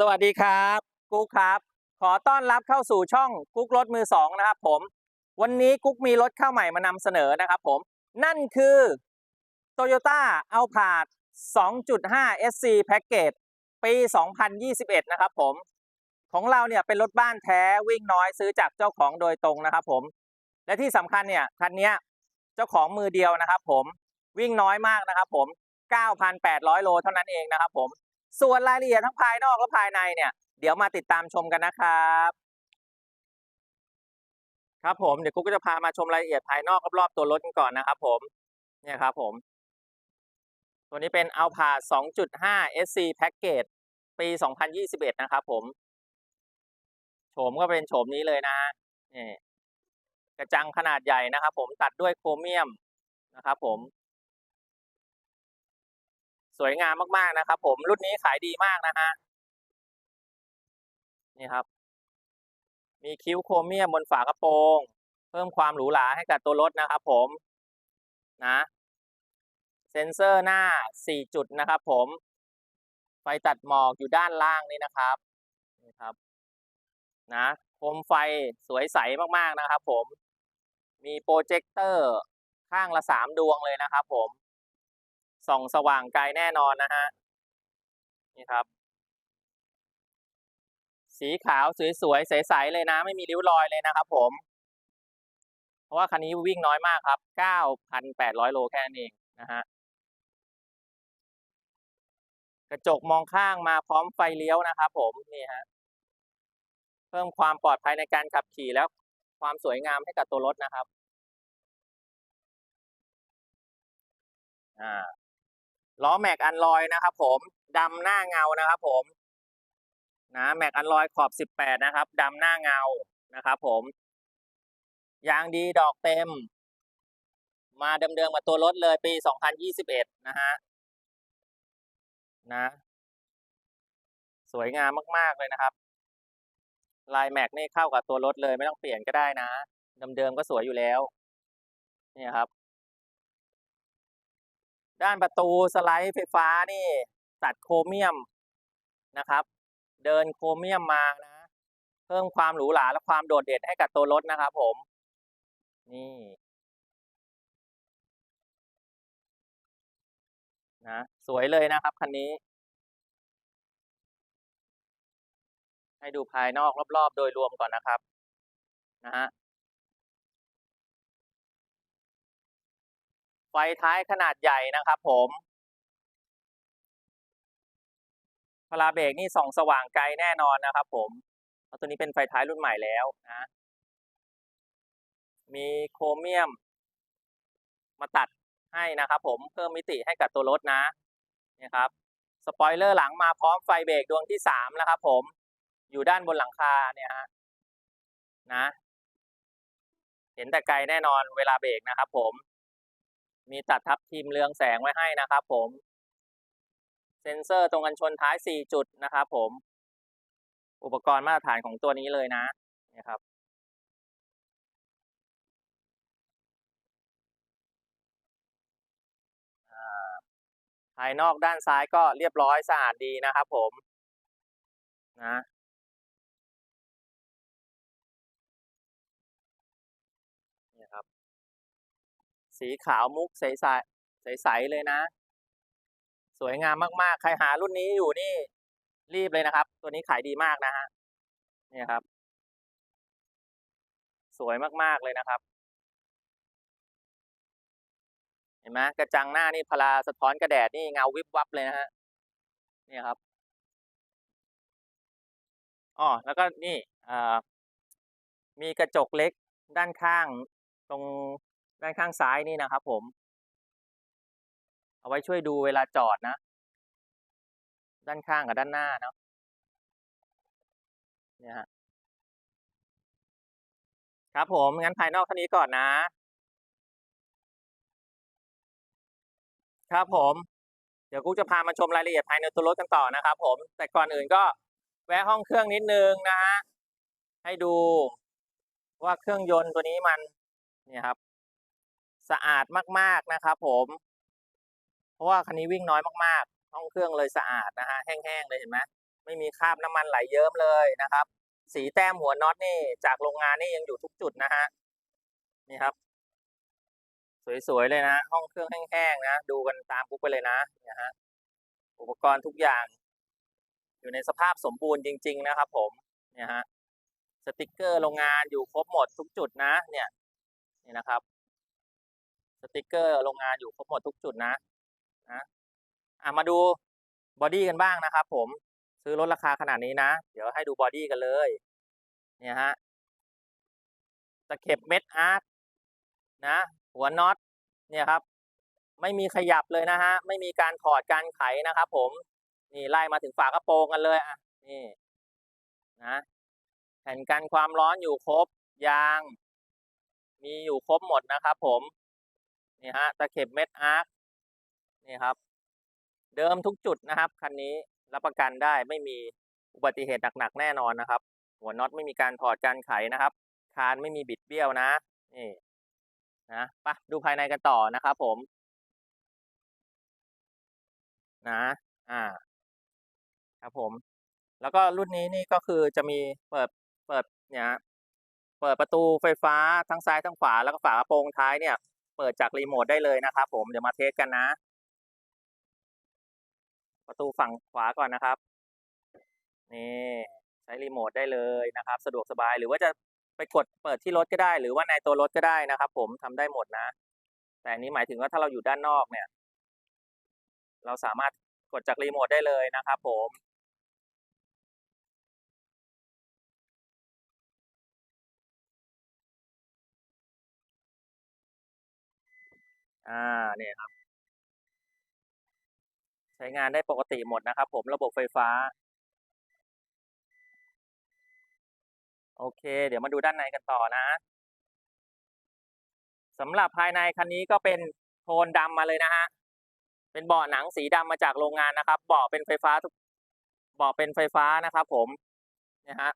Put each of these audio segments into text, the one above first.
สวัสดีครับกุ๊กครับ ขอต้อนรับเข้าสู่ช่องกุ๊กรถมือสองนะครับผม วันนี้กุ๊กมีรถเข้าใหม่มานำเสนอนะครับผม นั่นคือ Toyota a l p a r d 2.5 SC Package ปี 2021 นะครับผม ของเราเนี่ยเป็นรถบ้านแท้วิ่งน้อยซื้อจากเจ้าของโดยตรงนะครับผม และที่สำคัญเนี่ยคันนี้เจ้าของมือเดียวนะครับผมวิ่งน้อยมากนะครับผม 9,800 โลเท่านั้นเองนะครับผม ส่วนรายละเอียดทั้งภายนอกและภายในเนี่ย เดี๋ยวมาติดตามชมกันนะครับ ครับผมเดี๋ยวกุ๊กก็จะพามาชมรายละเอียดภายนอกรอบๆตัวรถกันก่อนนะครับผมเนี่ยครับผม ตัวนี้เป็น a l p a 2.5 SC Package ปี 2021 นะครับผมโฉมก็เป็นโฉมนี้เลยนะนี่กระจังขนาดใหญ่นะครับผมตัดด้วยโครเมียมนะครับผม สวยงามมากๆนะครับ ผมรุ่นนี้ขายดีมากนะฮะนี่ครับ มีคิ้วโครเมียมบนฝากระโปรง เพิ่มความหรูหราให้กับตัวรถนะครับ ผมนะเซ็นเซอร์หน้า 4 จุดนะครับ ผม ไฟตัดหมอกอยู่ด้านล่างนี่นะครับนี่ครับนะโคมไฟสวยใสมากๆนะครับ ผม มีโปรเจคเตอร์ข้างละสามดวงเลยนะครับ ผม ส่องสว่างไกลแน่นอนนะฮะนี่ครับ สีขาวสวยๆใสๆเลยนะ ไม่มีริ้วรอยเลยนะครับผม เพราะว่าคันนี้วิ่งน้อยมากครับ 9,800 โลแค่นั้นเองนะฮะกระจกมองข้างมาพร้อมไฟเลี้ยวนะครับผมนี่ฮะเพิ่มความปลอดภัยในการขับขี่แล้วความสวยงามให้กับตัวรถนะครับ อ่า ล้อแม็กอันลอยนะครับ ผมดำหน้าเงานะครับ ผมนะแม็กอันลอยขอบ 18 นะครับดำหน้าเงานะครับ ผมยางดีดอกเต็ม มาเดิมๆมาตัวรถเลยปี 2021 นะฮะนะ สวยงามมากๆเลยนะครับลายแม็กนี่เข้ากับตัวรถเลยไม่ต้องเปลี่ยนก็ได้นะเดิมๆก็สวยอยู่แล้ว เนี่ยครับ ด้านประตูสไลด์ไฟฟ้านี่ตัดโครเมียมนะครับ เดินโครเมียมมานะเพิ่มความหรูหราและความโดดเด่นให้กับตัวรถนะครับผม นี่นะสวยเลยนะครับคันนี้ ให้ดูภายนอกรอบๆ โดยรวมก่อนนะครับนะฮะ ไฟท้ายขนาดใหญ่นะครับผมพลาเบรกนี่ส่องสว่างไกลแน่นอนนะครับผมเพราะตัวนี้เป็นไฟท้ายรุ่นใหม่แล้วนะ มีโครเมียม มาตัดให้นะครับผมเพิ่มมิติให้กับตัวรถนะนี่ครับ สปอยเลอร์หลังมาพร้อมไฟเบรกดวงที่สามนะครับผม อยู่ด้านบนหลังคาเนี่ยฮะนะ เห็นแต่ไกลแน่นอนเวลาเบรกนะครับผม มีตัดทับทิมเรืองแสงไว้ให้นะครับผมเซ็นเซอร์ตรงกันชนท้าย 4 จุดนะครับผม อุปกรณ์มาตรฐานของตัวนี้เลยนะนี่ครับภายนอกด้านซ้ายก็เรียบร้อยสะอาดดีนะครับผมนะ นี่ครับ สีขาวมุกใสๆใสเลยนะ สวยงามมาก ๆ ใครหารุ่นนี้อยู่นี่ รีบเลยนะครับ ตัวนี้ขายดีมากนะฮะนี่ครับ สวยมาก ๆ เลยนะครับ เห็นไหมกระจังหน้านี่พลาสะท้อนกระแดดนี่เงาวิบวับเลยนะฮะนี่ครับอ๋อแล้วก็นี่มีกระจกเล็กด้านข้างตรง ด้านข้างซ้ายนี่นะครับ ผม เอาไว้ช่วยดูเวลาจอดนะ ด้านข้างกับด้านหน้าเนาะเนี่ยฮะครับผม งั้นภายนอกเท่านี้ก่อนนะ ครับผม เดี๋ยวกูจะพามาชมรายละเอียดภายในตัวรถกันต่อนะครับผม แต่ก่อนอื่นก็แวะห้องเครื่องนิดนึงนะฮะ ให้ดูว่าเครื่องยนต์ตัวนี้มัน เนี่ยครับ สะอาดมากๆนะครับผม เพราะว่าคันนี้วิ่งน้อยมากๆ ห้องเครื่องเลยสะอาดนะฮะแห้งๆเลยเห็นไหมไม่มีคราบน้ำมันไหลเยิ้มเลยนะครับ สีแต้มหัวน็อตนี่จากโรงงานนี่ยังอยู่ทุกจุดนะฮะนี่ครับ สวยๆเลยนะ ห้องเครื่องแห้งๆนะดูกันตามปุ๊บไปเลยนะเนี่ยฮะอุปกรณ์ทุกอย่าง อยู่ในสภาพสมบูรณ์จริง ๆ นะครับ ผมเนี่ยฮะสติกเกอร์โรงงานอยู่ครบหมดทุกจุดนะ เนี่ยนี่นะครับ ติกเกอร์โรงงานอยู่ครบหมดทุกจุดนะนะอะมาดูบอดี้กันบ้างนะครับ ผมซื้อรถราคาขนาดนี้นะ เดี๋ยวให้ดูบอดี้กันเลย เนี่ยฮะตะเข็บเม็ดอาร์คนะ หัวน็อตเนี่ยครับ ไม่มีขยับเลยนะฮะ ไม่มีการถอดการไขนะครับผม นี่ไล่มาถึงฝากระโปรงกันเลยอะนี่นะแผ่นกันความร้อนอยู่ครบยาง มีอยู่ครบหมดนะครับผม นี่ฮะตะเข็บเม็ดอาร์คนี่ครับ เดิมทุกจุดนะครับ คันนี้รับประกันได้ไม่มีอุบัติเหตุหนักๆแน่นอนนะครับ หัวน็อตไม่มีการถอดการไขนะครับ คานไม่มีบิดเบี้ยวนะนี่นะไปดูภายในกันต่อนะครับผม นะ อ่า ครับผม แล้วก็รุ่นนี้นี่ก็คือจะมีเปิดเปิดเนี่ยฮะเปิดประตูไฟฟ้าทั้งซ้ายทั้งขวาแล้วก็ฝากระโปรงท้ายเนี่ย เปิดจากรีโมทได้เลยนะครับผมเดี๋ยวมาเทสกันนะ ประตูฝั่งขวาก่อนนะครับ นี่ใช้รีโมทได้เลยนะครับ สะดวกสบายหรือว่าจะไปกดเปิดที่รถก็ได้ หรือว่าในตัวรถก็ได้นะครับ ผมทำได้หมดนะ แต่นี้หมายถึงว่าถ้าเราอยู่ด้านนอกเนี่ย เราสามารถกดจากรีโมทได้เลยนะครับผม อ่าเนี่ยครับ ใช้งานได้ปกติหมดนะครับผมระบบไฟฟ้า โอเค เดี๋ยวมาดูด้านในกันต่อนะสำหรับภายในคันนี้ก็เป็นโทนดำมาเลยนะฮะเป็นเบาะหนังสีดำมาจากโรงงานนะครับเบาะเป็นไฟฟ้าทุกเบาะเป็นไฟฟ้านะครับผมเนี่ยฮะ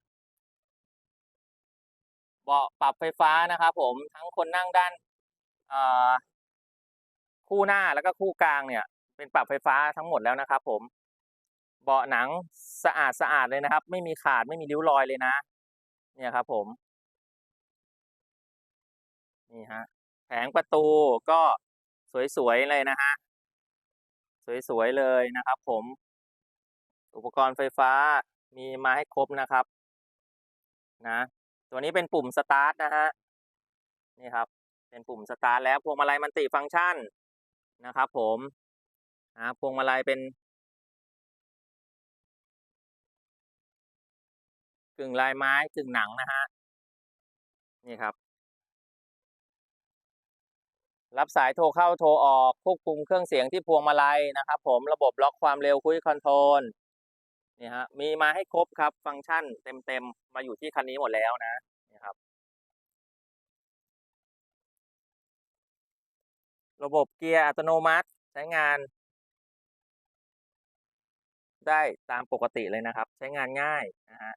เบาะปรับไฟฟ้านะครับผมทั้งคนนั่งด้านอ่อ คู่หน้าแล้วก็คู่กลางเนี่ย เป็นปรับไฟฟ้าทั้งหมดแล้วนะครับ ผม เบาะหนังสะอาดสะอาดเลยนะครับ ไม่มีขาดไม่มีริ้วรอยเลยนะ เนี่ยครับ ผมนี่ฮะแผงประตูก็สวยๆเลยนะฮะสวยๆเลยนะครับ ผม อุปกรณ์ไฟฟ้ามีมาให้ครบนะครับ นะ ตัวนี้เป็นปุ่มสตาร์ทนะฮะนี่ครับ เป็นปุ่มสตาร์ทแล้วพวงมาลัยมันติฟังก์ชัน นะครับ ผมนะพวงมาลัยเป็นกึ่งลายไม้กึ่งหนังนะฮะนี่ครับ รับสายโทรเข้าโทรออกควบคุมเครื่องเสียงที่พวงมาลัยนะครับ ผมระบบล็อกความเร็วคุยคอนโทรลนี่ฮะมีมาให้ครบครับ ฟังก์ชันเต็มๆมาอยู่ที่คันนี้หมดแล้วนะ ระบบเกียร์อัตโนมัติใช้งาน ได้ตามปกติเลยนะครับ ใช้งานง่ายนะฮะ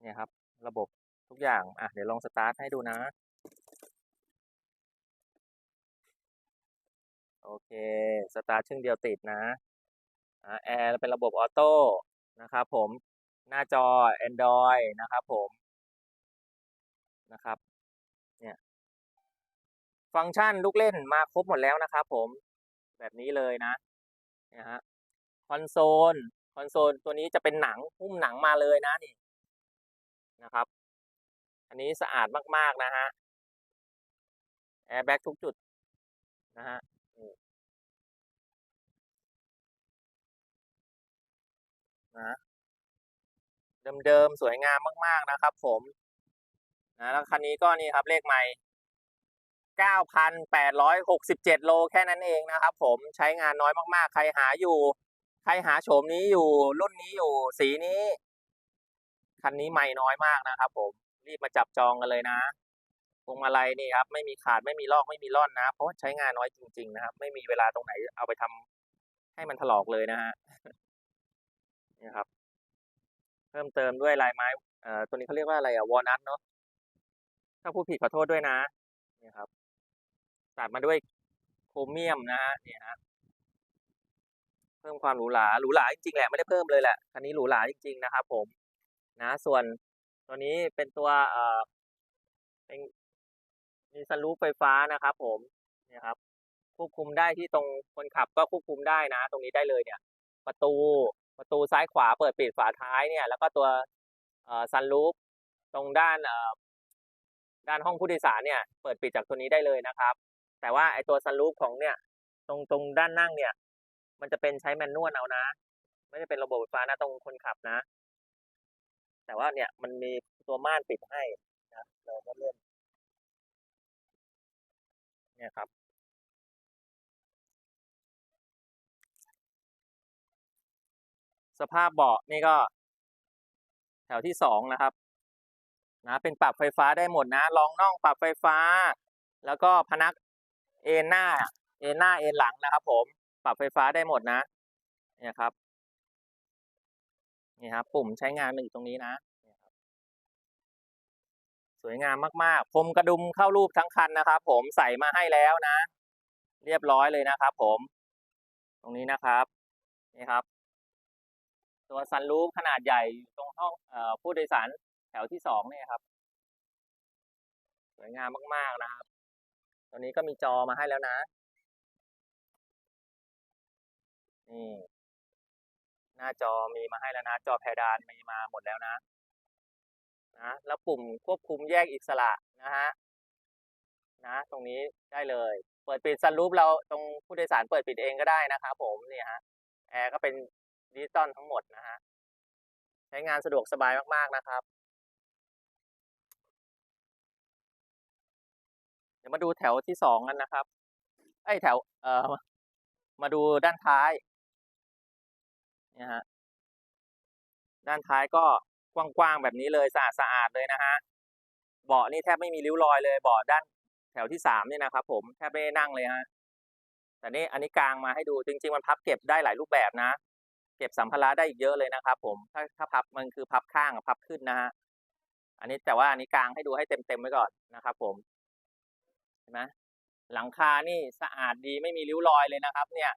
เนี่ยครับ ระบบทุกอย่างอะเดี๋ยวลองสตาร์ทให้ดูนะ โอเค สตาร์ทชึ่งเดียวติดนะแอร์เป็นระบบออโต้นะครับผมหน้าจอ Android นะครับผมนะครับ ฟังก์ชันลูกเล่นมาครบหมดแล้วนะครับผมแบบนี้เลยนะนี่ยฮะคอนโซลคอนโซลตัวนี้จะเป็นหนังหุ้มหนังมาเลยนะนี่นะครับ อันนี้สะอาดมากๆนะฮะแอร์แบ็กทุกจุดนะฮะนะเดิมๆ สวยงามมาก ๆ นะครับผมนะแล้วคันนี้ก็นี่ครับเลขใหม่ 9,867 โลแค่นั้นเองนะครับผมใช้งานน้อยมากๆ ใครหาอยู่ ใครหาโฉมนี้อยู่รุ่นนี้อยู่สีนี้ คันนี้ใหม่น้อยมากนะครับผมรีบมาจับจองกันเลยนะพวงมาลัยนี่ครับไม่มีขาดไม่มีลอกไม่มีร่อนนะ เพราะใช้งานน้อยจริงๆนะครับ ไม่มีเวลาตรงไหนเอาไปทำให้มันถลอกเลยนะฮะนี่ครับ เพิ่มเติมด้วยลายไม้เอ่อตัวนี้เขาเรียกว่าอะไรอะวอลนัทเนาะถ้าพูดผิดขอโทษด้วยนะนี่ครับ ตัดมาด้วยโครเมียมนะฮะเนี่ยฮะเพิ่มความหรูหราหรูหราจริงๆแหละไม่ได้เพิ่มเลยแหละคันนี้หรูหราจริง ๆ นะครับ ผม นะ ส่วนตัวนี้เป็นตัวเอ่อเป็นมีสลูปไฟฟ้านะครับ ผมเนี่ยครับ ควบคุมได้ที่ตรงคนขับก็ควบคุมได้นะ ตรงนี้ได้เลยเนี่ย ประตูประตูซ้ายขวาเปิดปิดฝาท้ายเนี่ย แล้วก็ตัวเอ่อซันลูปตรงด้านเอ่อด้านห้องผู้โดยสารเนี่ย เปิดปิดจากตัวนี้ได้เลยนะครับ แต่ว่าไอตัวซันลูปของเนี่ย ตรงตรงด้านนั่งเนี่ย มันจะเป็นใช้แมนนวลเอานะ ไม่ได้เป็นระบบไฟฟ้านะตรงคนขับนะ แต่ว่าเนี่ยมันมีตัวม่านปิดให้นะเราก็เลื่อนเนี่ยครับสภาพเบาะนี่ก็ แถวที่สองนะครับ นะเป็นปรับไฟฟ้าได้หมดนะรองน่องปรับไฟฟ้า แล้วก็พนัก เอนหน้า เอนหน้าเอนหลังนะครับ ผมปรับไฟฟ้าได้หมดนะเนี่ยครับนี่ครับปุ่มใช้งานมันอยู่ตรงนี้นะสวยงามมากๆพรมกระดุมเข้ารูปทั้งคันนะครับ ผมใส่มาให้แล้วนะ เรียบร้อยเลยนะครับผม ตรงนี้นะครับนี่ครับ ตัวซันรูฟขนาดใหญ่อยู่ตรงห้องอผู้โดยสารแถวที่สองเนี่ยครับ สวยงามมากๆนะครับ ตัวนี้ก็มีจอมาให้แล้วนะ นี่ หน้าจอมีมาให้แล้วนะ จอเพดานมีมาหมดแล้วนะนะแล้วปุ่มควบคุมแยกอิสระนะฮะนะตรงนี้ได้เลย เปิดปิดซันรูฟเราตรงผู้โดยสารเปิดปิดเองก็ได้นะครับผมนี่ฮะแอร์ก็เป็นดิจิตอลทั้งหมดนะฮะใช้งานสะดวกสบายมากๆนะครับ ดี๋ยวมาดูแถวที่สองกันนะครับ ไอ้แถว เอ่อ มาดูด้านท้ายเนี่ยฮะ ด้านท้ายก็กว้างๆแบบนี้เลยสะอาดๆเลยนะฮะ เบาะนี่แทบไม่มีริ้วรอยเลยเบาะด้านแถวที่สามเนี่ยนะครับ ผมแทบไม่ได้นั่งเลยฮะ แต่นี่อันนี้กลางมาให้ดูจริง ๆ มันพับเก็บได้หลายรูปแบบนะ เก็บสัมภาระได้อีกเยอะเลยนะครับ ผม ถ้าถ้าพับมันคือพับข้างกับพับขึ้นนะฮะ อันนี้แต่ว่าอันนี้กลางให้ดูให้เต็มๆไว้ก่อนนะครับ ผม เห็นไหมหลังคานี่สะอาดดีไม่มีริ้วรอยเลยนะครับ เนี่ย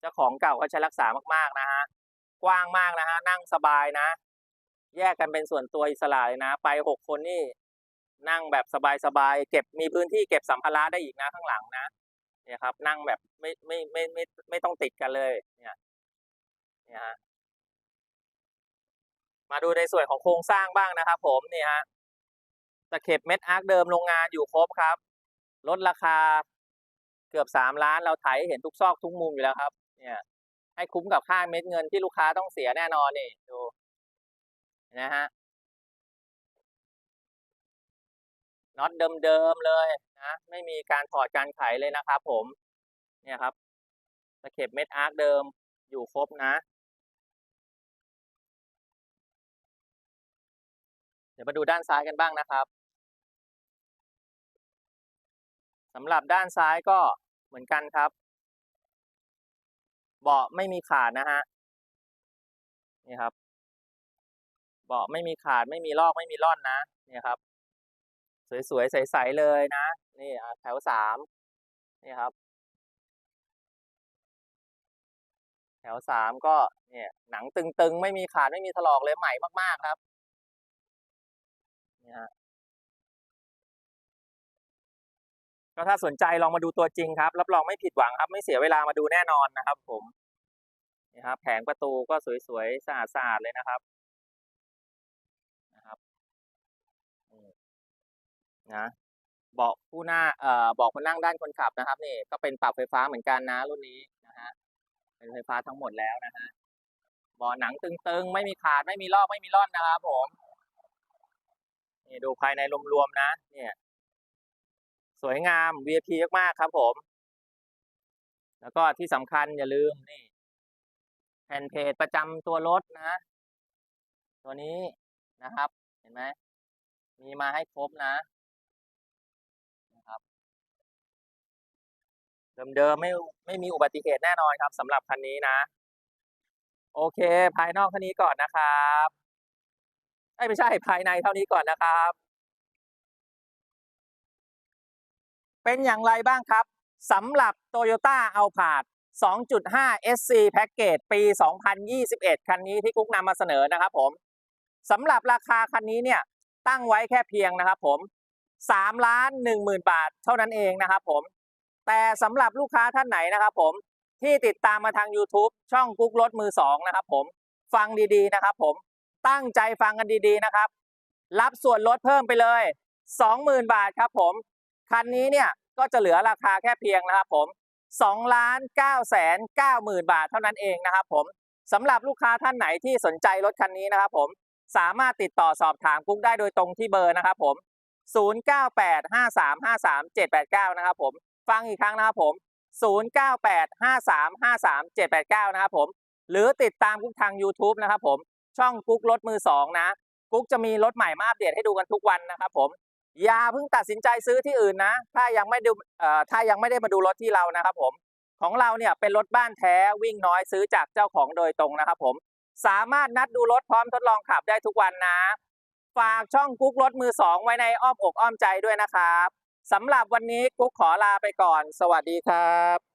เจ้าของเก่าเขาใช้รักษามากๆนะฮะกว้างมากนะฮะนั่งสบายนะ แยกกันเป็นส่วนตัวอิสระเลยนะ ไปหกคนนี่นั่งแบบสบายๆเก็บมีพื้นที่เก็บสัมภาระได้อีกนะข้างหลังนะเนี่ยครับ นั่งแบบไม่ไม่ไม่ไม่ไม่ไม่ต้องติดกันเลย เนี่ยเนี่ยฮะมาดูในส่วนของโครงสร้างบ้างนะครับ ผมนี่ฮะ ตะเข็บเม็ดอาร์คเดิมโรงงานอยู่ครบครับ ลดราคาเกือบสามล้านเราไถให้เห็นทุกซอกทุกมุมอยู่แล้วครับ เนี่ย ให้คุ้มกับค่าเม็ดเงินที่ลูกค้าต้องเสียแน่นอนนี่ดูนะฮะน็อตเดิมๆเลยนะไม่มีการถอดการไขเลยนะครับผมเนี่ยครับตะเข็บเม็ดอาร์คเดิมอยู่ครบนะ เดี๋ยวมาดูด้านซ้ายกันบ้างนะครับ สำหรับด้านซ้ายก็เหมือนกันครับ เบาะไม่มีขาดนะฮะนี่ครับ เบาะไม่มีขาดไม่มีลอกไม่มีร่อนนะนี่ครับ สวยๆใสๆเลยนะ นี่แถวสามนี่ครับ แถวสามก็เนี่ยหนังตึงๆ ไม่มีขาดไม่มีถลอกเลยใหม่มากๆครับนี่ฮะ ก็ถ้าสนใจลองมาดูตัวจริงครับ รับรองไม่ผิดหวังครับ ไม่เสียเวลามาดูแน่นอนนะครับ ผมนี่ครับ แผงประตูก็สวยๆสะอาดๆเลยนะครับนะครับนะเบาะผู้หน้าเอ่อเบาะคนนั่งด้านคนขับนะครับ นี่ก็เป็นปรับไฟฟ้าเหมือนกันนะรุ่นนี้นะฮะเป็นไฟฟ้าทั้งหมดแล้วนะฮะเบาะหนังตึงๆ ไม่มีขาดไม่มีลอกไม่มีร่อนนะครับ ผมนี่ดูภายในรวมๆนะ เนี่ย สวยงาม VIP มากๆครับผม แล้วก็ที่สำคัญอย่าลืมนี่แผ่นเพจประจำตัวรถนะ ตัวนี้นะครับ เห็นไหมมีมาให้ครบนะนะครับเดิมๆไม่ไม่มีอุบัติเหตุแน่นอนครับสำหรับคันนี้นะ โอเค ภายนอกเท่านี้ก่อนนะครับไม่ใช่ภายในเท่านี้ก่อนนะครับ เป็นอย่างไรบ้างครับสำหรับ Toyota a l p a r d 2.5 SC Package ปี 2021 คันนี้ที่กุ๊กนำมาเสนอนะครับผมสำหรับราคาคันนี้เนี่ยตั้งไว้แค่เพียงนะครับผม3ล้าน1 0,000 บาทเท่านั้นเองนะครับผม แต่สำหรับลูกค้าท่านไหนนะครับผมที่ติดตามมาทาง YouTube ช่องกุ๊กรถมือ2นะครับผมฟังดีๆนะครับผมตั้งใจฟังกันดีๆนะครับ รับส่วนลดเพิ่มไปเลย 20,000 บาทครับผม คันนี้เนี่ยก็จะเหลือราคาแค่เพียงนะครับผม2ล้าน9แสน9หมื่นบาทเท่านั้นเองนะครับผมสำหรับลูกค้าท่านไหนที่สนใจรถคันนี้นะครับผมสามารถติดต่อสอบถามกุ๊กได้โดยตรงที่เบอร์นะครับผม 0985353789 นะครับผม ฟังอีกครั้งนะครับผม 0985353789 นะครับผม หรือติดตามกุ๊กทาง YouTube นะครับผม ช่องกุ๊กรถมือสองนะ กุ๊กจะมีรถใหม่มาอัปเดตให้ดูกันทุกวันนะครับผม อย่าเพิ่งตัดสินใจซื้อที่อื่นนะ ถ้ายังไม่ดูถ้ายังไม่ได้มาดูรถที่เรานะครับผมของเราเนี่ยเป็นรถบ้านแท้วิ่งน้อยซื้อจากเจ้าของโดยตรงนะครับผมสามารถนัดดูรถพร้อมทดลองขับได้ทุกวันนะ ฝากช่องกุ๊กรถมือสองไว้ในอ้อมอกอ้อมใจด้วยนะครับสำหรับวันนี้กุ๊กขอลาไปก่อน สวัสดีครับ